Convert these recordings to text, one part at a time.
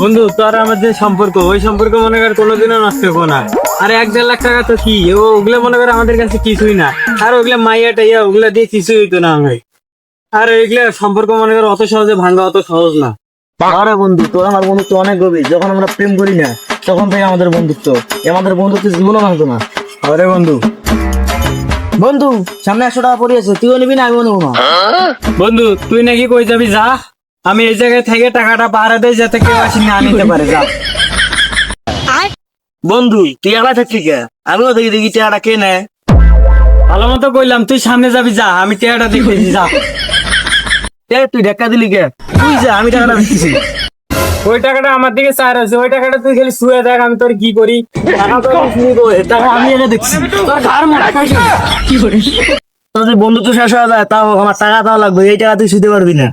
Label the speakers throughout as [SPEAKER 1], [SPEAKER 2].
[SPEAKER 1] বন্ধু, তোর আমার যে সম্পর্ক, ওই সম্পর্ক মনে কর কোনোদিনও নষ্ট হব না। আর এক দেড় লাখ টাকা তো কি? ও ওগুলো মনে কর আমাদের কাছে কিছুই না। আর ওগুলো মাইয়া টাইয়া, ওগুলো দিয়ে কিছুই হইতো না আমি আর ওইগুলো সম্পর্ক মনে কর অত সহজে ভাঙা অত সহজ না।
[SPEAKER 2] আরে বন্ধু, তোর আমার বন্ধুত্ব অনেক গভীর। যখন আমরা প্রেম করি না, তখন থেকে আমাদের বন্ধুত্ব। আমাদের বন্ধুত্ব জীবনও ভাঙতো না।
[SPEAKER 1] আরে বন্ধু
[SPEAKER 2] বন্ধু, সামনে একশো টাকা পড়িয়েছে তুইও নিবি না আমিও নেব না
[SPEAKER 1] বন্ধু, তুই নাকি কই যাবি? যা। আমি এই জায়গায় থেকে টাকাটা পাহারা দেয় যাতে কেউ আসি না নিতে পারে, যা।
[SPEAKER 2] বন্ধু, তুই একলা থাকছি কে? আমিও দেখি দেখি টাকাটা কে নেয়।
[SPEAKER 1] ভালো মতো কইলাম, তুই সামনে যাবি, যা। আমি টেয়াটা দেখেছি যা।
[SPEAKER 2] তুই ধাক্কা দিলি কে? তুই যা, আমি টাকাটা দিচ্ছি।
[SPEAKER 1] ওই টাকাটা আমার দিকে চার আছে ওই টাকাটা তুই খালি শুয়ে দেখ আমি তোর কি করি? আমি দেখছি। তোর ঘর মারা
[SPEAKER 2] তোর যদি বন্ধুত্ব শেষ হয়ে যায় তাও আমার টাকা তাও লাগবে এই টাকা তুই শুতে পারবি না।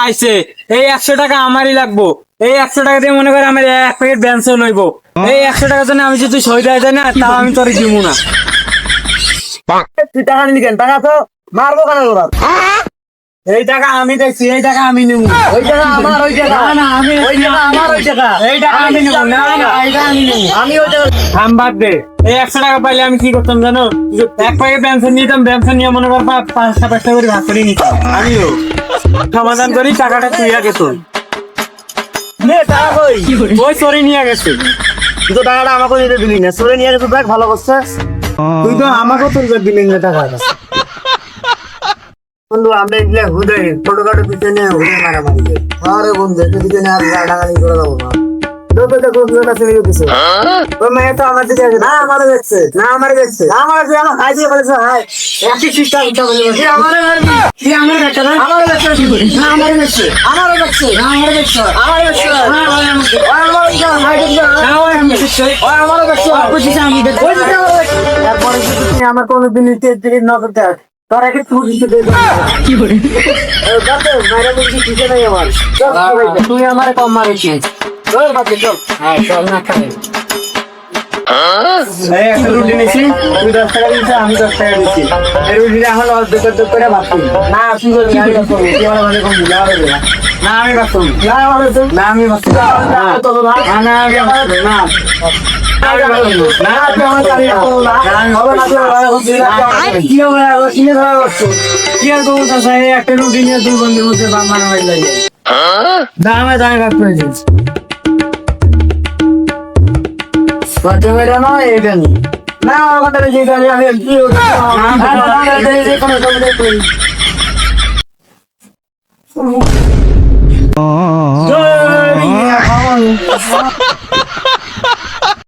[SPEAKER 1] আইছে এই একশো টাকা আমারই লাগবো। এই একশো টাকা দিয়ে মনে করে আমার এক প্যাকেট ব্যান্সও লইবো। এই একশো টাকার জন্য আমি যদি সই দেয় না তাও আমি তোর দিব না।
[SPEAKER 2] তুই টাকা নিলি কেন? টাকা তো মারবো কেন তোরা?
[SPEAKER 1] এই টাকা আমি দেখছি এই টাকা আমি নেব।
[SPEAKER 2] ওই টাকা আমার ওই টাকা।
[SPEAKER 1] না, না, আমি-
[SPEAKER 2] ওই টাকা আমার ওই টাকা।
[SPEAKER 1] এই টাকা আমি নেব। না না, এই আমি নেব।
[SPEAKER 2] আমি ওই টাকা
[SPEAKER 1] থাম বাদ দে। এই একশো টাকা পাইলে আমি কি করতাম জানো? এক ব্যান্সন নিতাম নিয়ে মনে কর পাঁচটা পাঁচটা করে ভাগ করে নিতাম। আমিও। সমাধান করি টাকাটা তুই আগে তোর।
[SPEAKER 2] নে টাকা কই?
[SPEAKER 1] ওই চরে নিয়ে গেছে।
[SPEAKER 2] তুই তো টাকাটা আমাকে দিতে দিলি না। সরে নিয়ে গেছে দেখ ভালো করছিস
[SPEAKER 1] তুই তো আমাকেও তোর দিলি না টাকাটা
[SPEAKER 2] বন্ধু আমরা এগুলো হুদে ছোটখাটো পিছনে হুদে মারামারি। আরে বন্ধু একটু পিছনে আর গাড়াগাড়ি করে দেবো না আমার দিকে আছে না আমারে দেখছে না আমারে দেখছে না আমারে দেখছে আমার হাই বলেছে হাই একই সিস্টেম এটা বলে কি আমারে মারবি কি আমারে দেখছে না আমারে দেখছে না আমারে দেখছে আমারে দেখছে না আমারে দেখছে আমারে দেখছে না আমারে দেখছে আমারে দেখছে হাই দেখছে না আমারে দেখছে ওই আমারে দেখছে বুঝিস আমি দেখছি তারপরে যদি তুই আমার কোনো দিন দিকে নজর দেখ তোরা তুই দিতে দে। কি করে? গাতে মারা বলছি কিছু নাই আমার। তুই আমার কম মারিছিস। চল বাকি চল। হ্যাঁ চল। না খাই
[SPEAKER 1] এই একটা রুটি নিছি। তুই দশ টাকা দিচ্ছি আমি দশ টাকা দিচ্ছি এই রুটিটা এখন অর্ধেক অর্ধেক করে ভাগ
[SPEAKER 2] না তুই বলবি আমি বাস তুই আমার মানে কম দিলা হবে না
[SPEAKER 1] না আমি
[SPEAKER 2] না
[SPEAKER 1] না আমি
[SPEAKER 2] না না
[SPEAKER 1] না একটা রুটি নিয়ে দুই বন্ধুর মধ্যে মারামারি লাগে আমি দামে ভাগ করে দিচ্ছি
[SPEAKER 2] নয় এটা নি না কথা বেশি জানি আমি যে কোনো করি
[SPEAKER 1] জয়